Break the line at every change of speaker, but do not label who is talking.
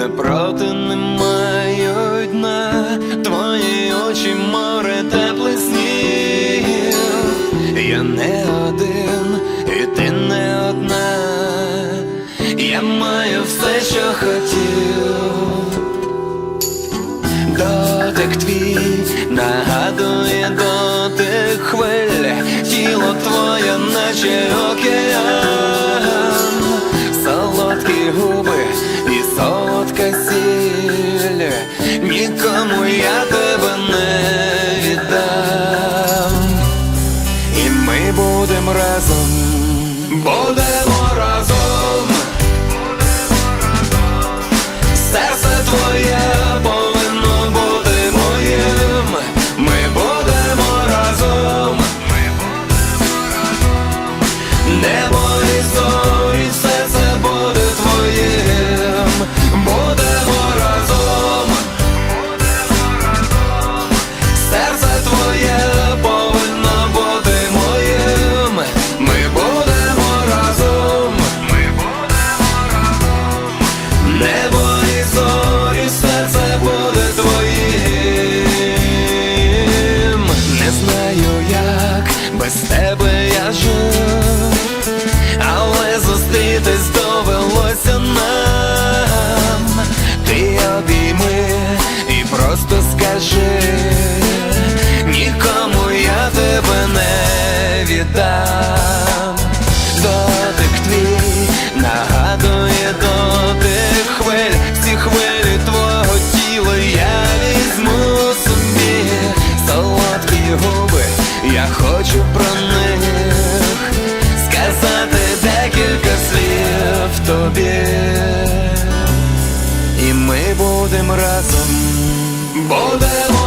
Неправди немає дна, твої очі, море тепле сніг Я не один, і ти не одна, я маю все, що хотів. Дотик твій нагадує дотик хвиль, тіло твоє, наче океан. Bodemo